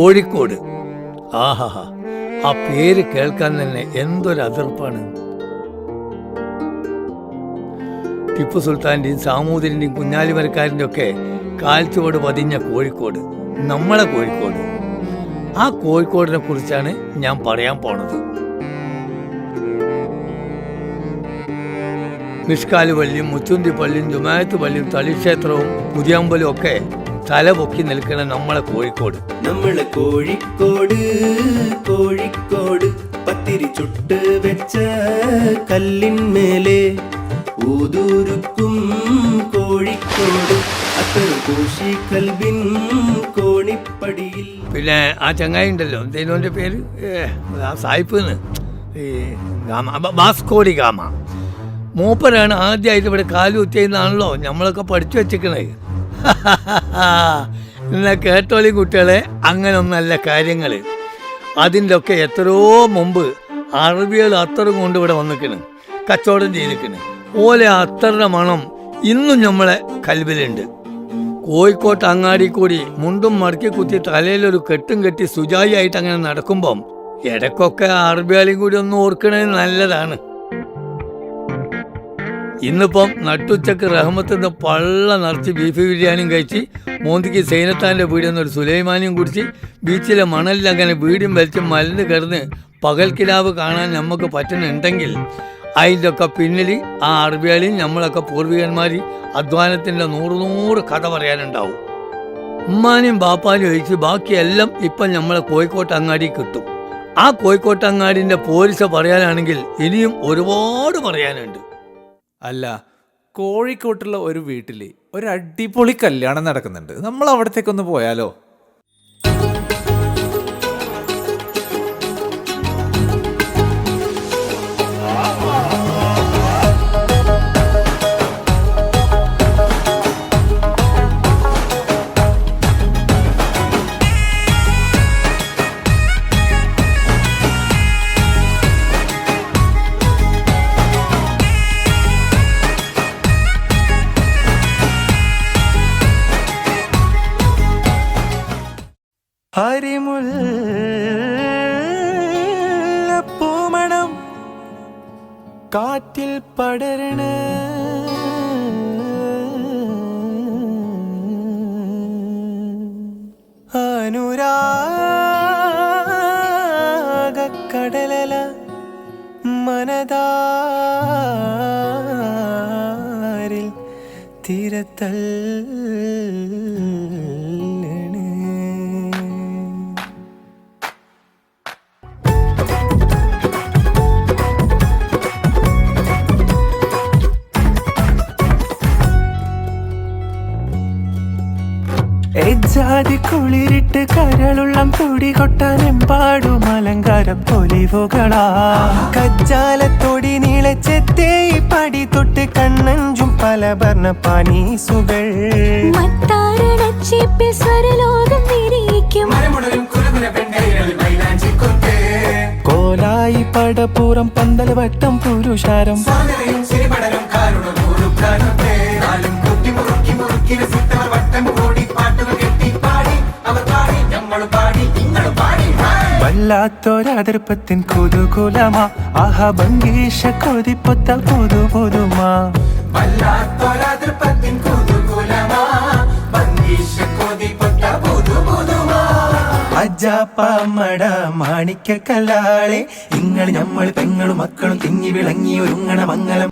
കോഴിക്കോട്. ആഹാ ആ പേര് കേൾക്കാൻ തന്നെ എന്തൊരു അതിർപ്പാണ്. ടിപ്പു സുൽത്താന്റെയും സാമൂതിരിന്റെയും കുഞ്ഞാലിമരക്കാരന്റെ ഒക്കെ കാൽച്ചുവട് പതിഞ്ഞ കോഴിക്കോട്. നമ്മളെ കോഴിക്കോട്. ആ കോഴിക്കോടിനെ കുറിച്ചാണ് ഞാൻ പറയാൻ പോണത്. നിഷ്കാലുപള്ളിയും മുച്ചുന്തി പള്ളിയും ജുമായത്ത് പള്ളിയും തളിക്ഷേത്രവും പുതിയമ്പലും ഒക്കെ തല പൊക്കി നിൽക്കുന്ന നമ്മളെ കോഴിക്കോട്. നമ്മളെ കോഴിക്കോട് കോഴിക്കോട്. പത്തിരി ചുട്ട് വെച്ച കല്ലിന്മേലെ ഊതൂരുക്കും കോഴിക്കോട്. കോണിപ്പടിയിൽ. പിന്നെ ആ ചങ്ങായി ഉണ്ടല്ലോ എന്തേലും പേര്? ആ സായിപ്പ് ഈ ഗാമ വാസ്കോടി ഗാമ. മൂപ്പരാണ് ആദ്യമായിട്ട് ഇവിടെ കാലു കാലുകുത്തിയെന്നാണല്ലോ നമ്മളൊക്കെ പഠിച്ചു വെച്ചിക്കണേ എന്നാ കേട്ടോളി കുട്ടികളെ അങ്ങനൊന്നല്ല കാര്യങ്ങൾ അതിന്റെ ഒക്കെ എത്രയോ മുമ്പ് അറബികൾ അത്തറും കൊണ്ട് ഇവിടെ വന്നിക്കണ് കച്ചവടം ചെയ്തിക്കണ്. ഓലെ അത്തറിന്റെ മണം ഇന്നും നമ്മളെ കൽവിലുണ്ട്. കോഴിക്കോട്ട് അങ്ങാടി കൂടി മുണ്ടും മടക്കി കുത്തി തലയിലൊരു കെട്ടും കെട്ടി സുജായി ആയിട്ട് അങ്ങനെ നടക്കുമ്പം ഇടക്കൊക്കെ അറബിയാളിയും കൂടി ഒന്ന് ഓർക്കണത് നല്ലതാണ്. ഇന്നിപ്പം നട്ടുച്ചക്ക് റഹ്മത്തിന്റെ പള്ള നിറച്ച് ബീഫ് ബിരിയാണിയും കഴിച്ച് മോന്തിക്ക് സൈനത്താന്റെ വീടിൽ നിന്ന് ഒരു സുലൈമാനിയും കുടിച്ച് ബീച്ചിലെ മണലിൽ അങ്ങനെ വീടും വലിച്ച് മലിന് കിടന്ന് പകൽക്കിലാവ് കാണാൻ നമുക്ക് പറ്റുന്നുണ്ടെങ്കിൽ അതിന്റെ ഒക്കെ പിന്നിൽ ആ അറബിയാളിയും നമ്മളൊക്കെ പൂർവികന്മാർ അധ്വാനത്തിന്റെ നൂറ് നൂറ് കഥ പറയാനുണ്ടാവും. ഉമ്മാനും ബാപ്പാനും ഒഴിച്ച് ബാക്കിയെല്ലാം ഇപ്പം നമ്മളെ കോഴിക്കോട്ട് അങ്ങാടി കിട്ടും. ആ കോഴിക്കോട്ടങ്ങാടിന്റെ പോലീസ പറയാനാണെങ്കിൽ ഇനിയും ഒരുപാട് പറയാനുണ്ട്. അല്ല കോഴിക്കോട്ടുള്ള ഒരു വീട്ടിൽ ഒരു അടിപൊളി കല്യാണം നടക്കുന്നുണ്ട്. നമ്മൾ അവിടത്തേക്കൊന്ന് പോയാലോ? പൂമണം കാറ്റിൽ പടരണ. അനുരാഗക്കടലല മനതാരിൽ തിരത്തൽ കുളിരിട്ട് കരളുള്ളം തുടി കൊട്ടാനെമ്പാടും അലങ്കാര പൊലിവുകളാ. കജ്ജാലത്തൊടി നീളച്ചെത്തേ പടി തൊട്ട് കണ്ണഞ്ചും പല ഭർണ പാനീസുകൾ സ്വരലോകം കോലായി പടപ്പൂറം പന്തൽ വട്ടം പുരുഷാരം. വല്ലാത്തൊരതിർപ്പത്തിൻ കുതുകുലമാ. ആഹ ഭംഗീഷ കൊതിപ്പൊത്ത പുതു പുതുമാ അജാപ്പമട മാണിക്ക കല്ലാളെ ഇങ്ങൾ നമ്മൾ പെങ്ങളും മക്കളും തിങ്ങി വിളങ്ങി ഒരുങ്ങണ മംഗലം.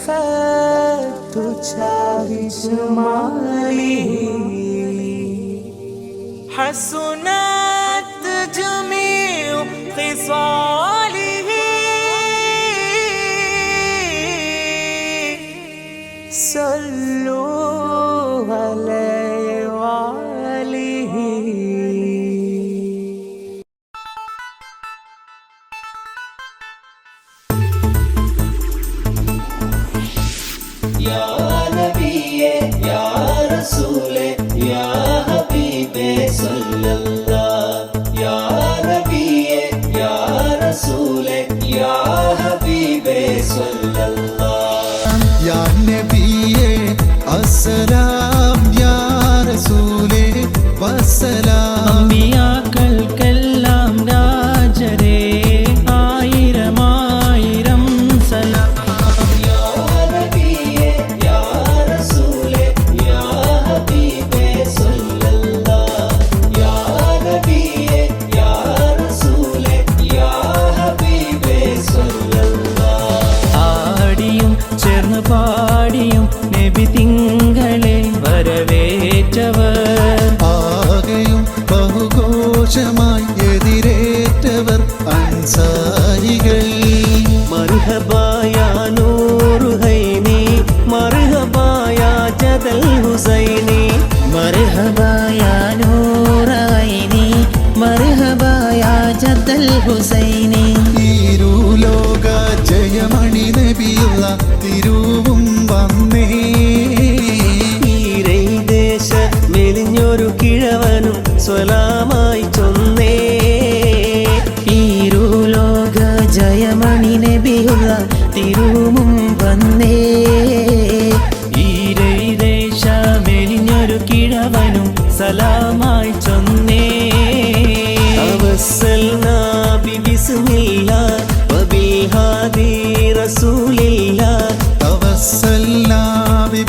كشف الدجى بجماله حسنت يا ഒരു കിഴവനും സ്വലാമായി ചൊന്നേ. ഈരുലോക ജയമണി നബിയുള്ള തിരുമും വന്നേ. ഈരൈദേശ മെലിഞ്ഞൊരു കിഴവനും സലാമായി ചൊന്നേ. അവസൽന ബിസ്മില്ല ബിഹാദി റസൂലില്ല. അവസൽന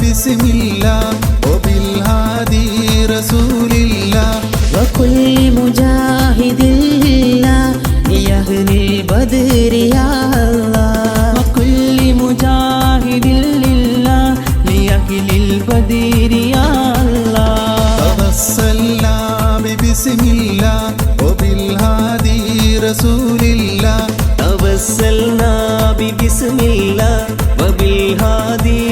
ബിസ്മില്ല البدر يا الله وكل مجاهد لله لأهل البدر يا الله توسلنا ببسم الله وبالهادي رسول الله توسلنا ببسم الله وبالهادي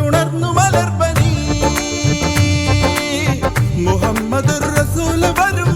ഉണർന്നു മലർപ്പനി മുഹമ്മദ് റസൂൽ വരും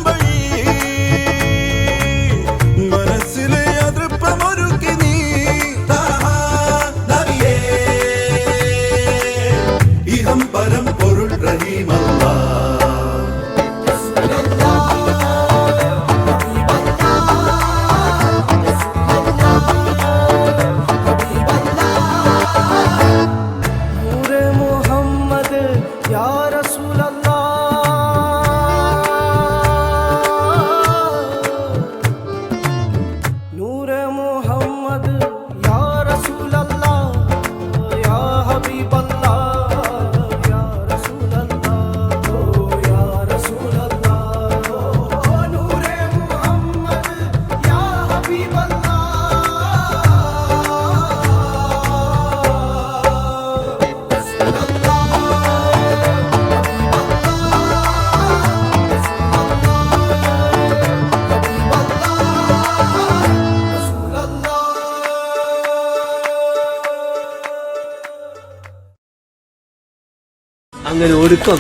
അങ്ങനെ ഒരുക്കം.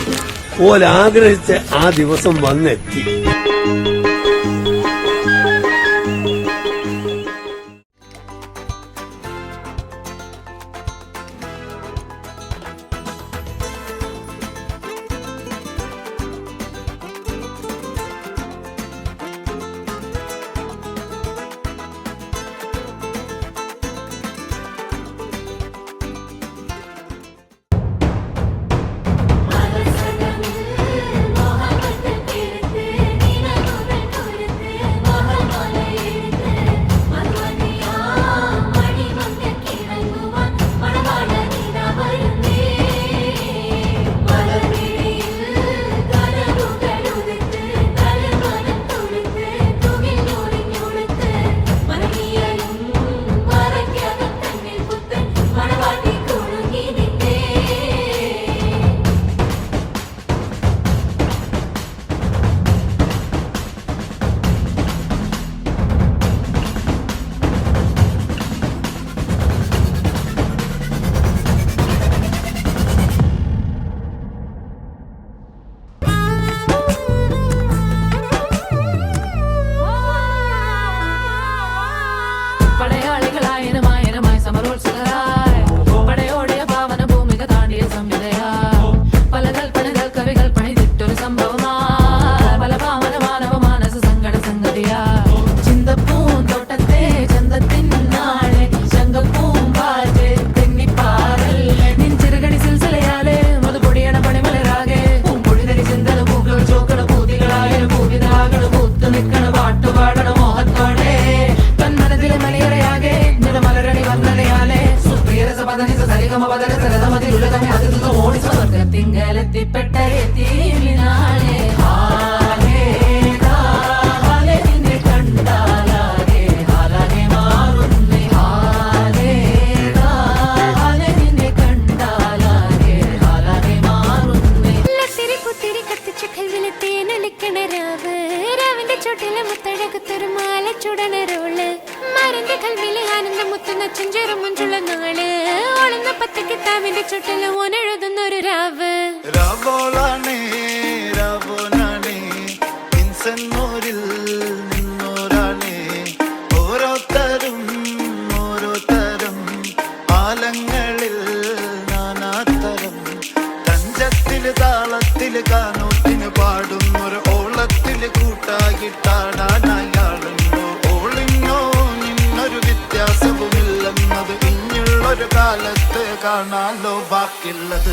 ഓലാഗ്രഹിച്ച ആ ദിവസം വന്നെത്തി. ഓളത്തിൽ ഗാനത്തിന് പാടുന്നൊരു ഓളത്തിൽ കൂട്ടായിട്ടാടാനയാളുണ്ടോ ഓളിങ്ങോ നിന്നൊരു വ്യത്യാസവുമില്ലെന്നത് ഇനിയുള്ളൊരു കാലത്ത് കാണാലോ ബാക്കിയുള്ളത്.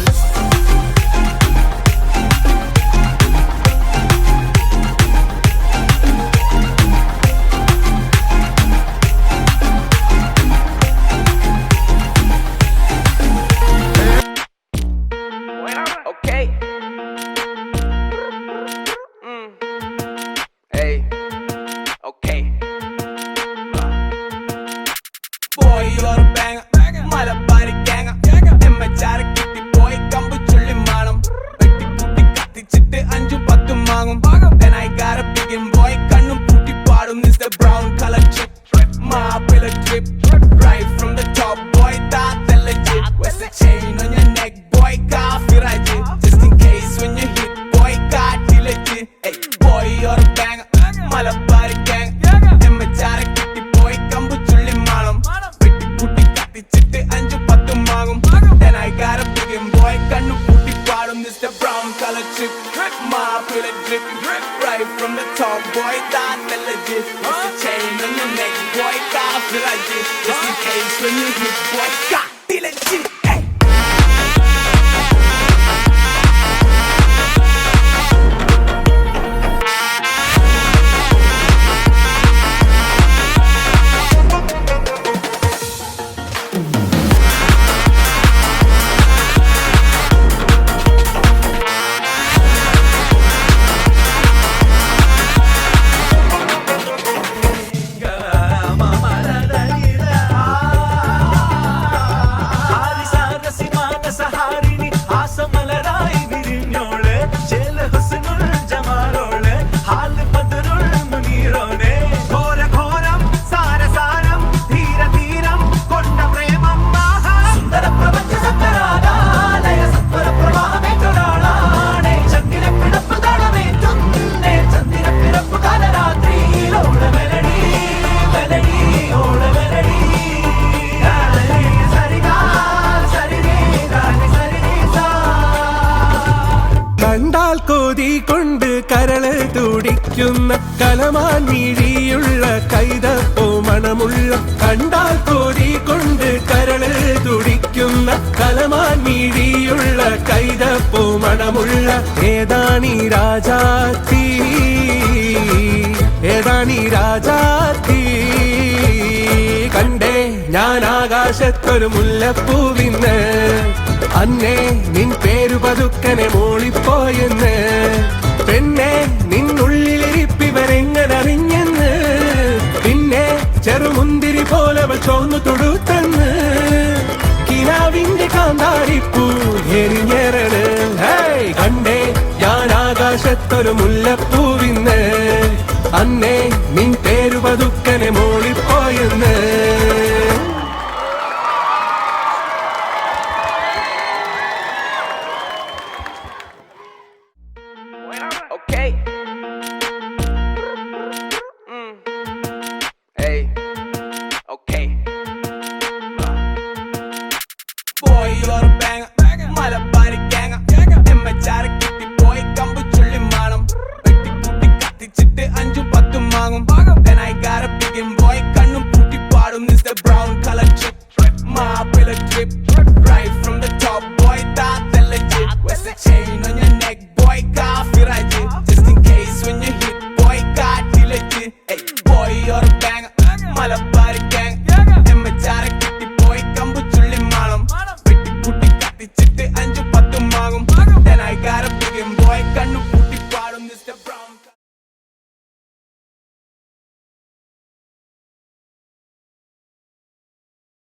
മണമുള്ള കണ്ടാൽ കോരിക്കൊണ്ട് കരളിൽ തുടിക്കുന്ന കലമാൻ മീഴിയുള്ള കൈതപ്പൂ മണമുള്ള ഏതാണി രാജാത്തി? ഏതാണി രാജാത്തി? കണ്ടേ ഞാൻ ആകാശത്തൊരു മുല്ലപ്പൂവിന്ന് അന്നേ നിൻ പേരു പതുക്കനെ മൂളിപ്പോയെന്ന് ചോന്നു തൊടുത്തെന്ന്. കിനാവിന്റെ കാന്താരിപ്പൂ എരിഞ്ഞേറണ് കണ്ടേ ഞാൻ ആകാശത്തൊരു മുല്ലപ്പൂവിന്ന് അന്നേ നിൻ പേരു പതുക്കനെ മൂളിപ്പോയെന്ന്.